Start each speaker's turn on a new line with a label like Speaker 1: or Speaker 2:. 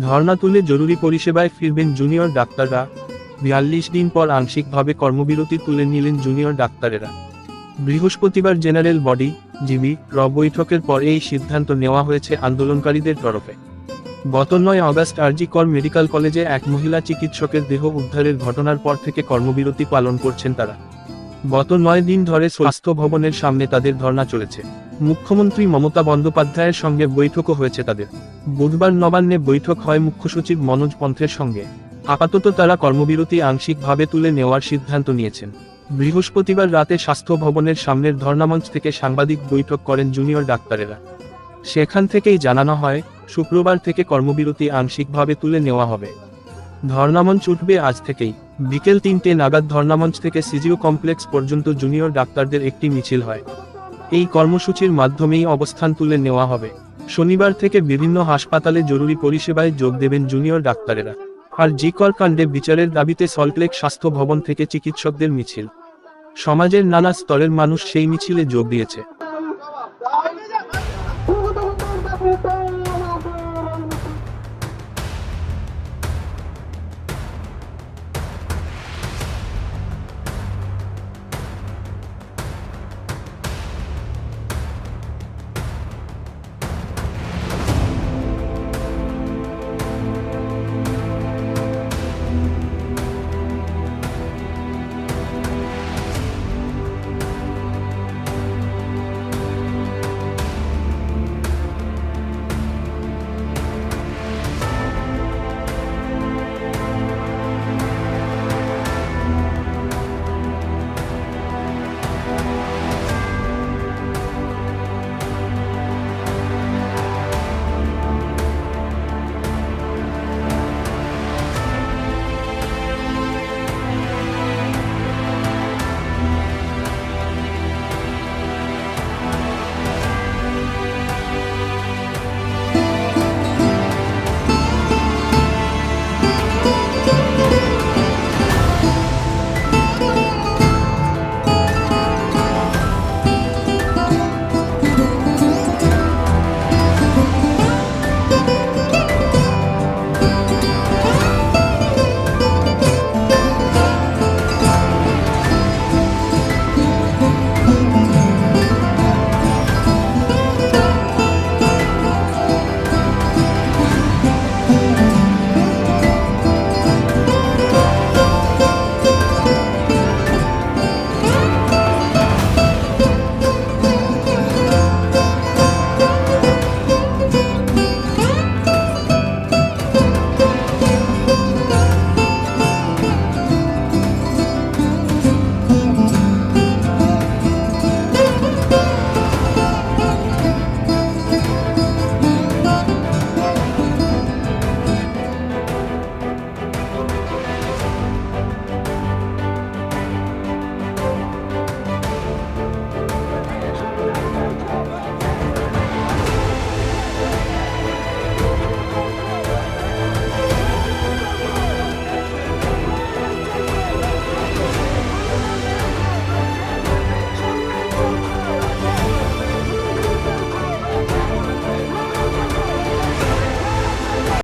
Speaker 1: ধর্ণা তুলে জরুরি পরিষেবায় ফিরবেন জুনিয়র ডাক্তাররা। বিয়াল্লিশ দিন পর আংশিকভাবে কর্মবিরতি তুলে নিলেন জুনিয়র ডাক্তারেরা। বৃহস্পতিবার জেনারেল বডি, জিবি, র বৈঠকের পর এই সিদ্ধান্ত নেওয়া হয়েছে আন্দোলনকারীদের তরফে। গত নয় আগস্ট আরজি কর মেডিকেল কলেজে এক মহিলা চিকিৎসকের দেহ উদ্ধারের ঘটনার পর থেকে কর্মবিরতি পালন করছেন তারা। গত নয় দিন ধরে স্বাস্থ্য ভবনের সামনে তাদের ধর্ণা চলেছে। মুখ্যমন্ত্রী মমতা বন্দ্যোপাধ্যায়ের সঙ্গে বৈঠকও হয়েছে তাদের। বুধবার নবান্নে বৈঠক হয় মুখ্য সচিব মনোজ পন্থের সঙ্গে। আপাতত তারা কর্মবিরতি আংশিকভাবে তুলে নেওয়ার সিদ্ধান্ত নিয়েছেন। বৃহস্পতিবার রাতে স্বাস্থ্য ভবনের সামনের ধর্নামঞ্চ থেকে সাংবাদিক বৈঠক করেন জুনিয়র ডাক্তারেরা। সেখান থেকেই জানানো হয়, শুক্রবার থেকে কর্মবিরতি আংশিকভাবে তুলে নেওয়া হবে। ধর্নামঞ্চ উঠবে আজ থেকেই। বিকেল তিনটে নাগাদ ধর্নামঞ্চ থেকে সিজিও কমপ্লেক্স পর্যন্ত জুনিয়র ডাক্তারদের একটি মিছিল হয়। এই কর্মসূচির মাধ্যমেই অবস্থান তুলে নেওয়া হবে। শনিবার থেকে বিভিন্ন হাসপাতালে জরুরি পরিষেবায় যোগ দেবেন জুনিয়র ডাক্তারেরা। আর জিকর কাণ্ডে বিচারের দাবিতে সল্টলেক স্বাস্থ্য ভবন থেকে চিকিৎসকদের মিছিল। সমাজের নানা স্তরের মানুষ সেই মিছিলে যোগ দিয়েছে।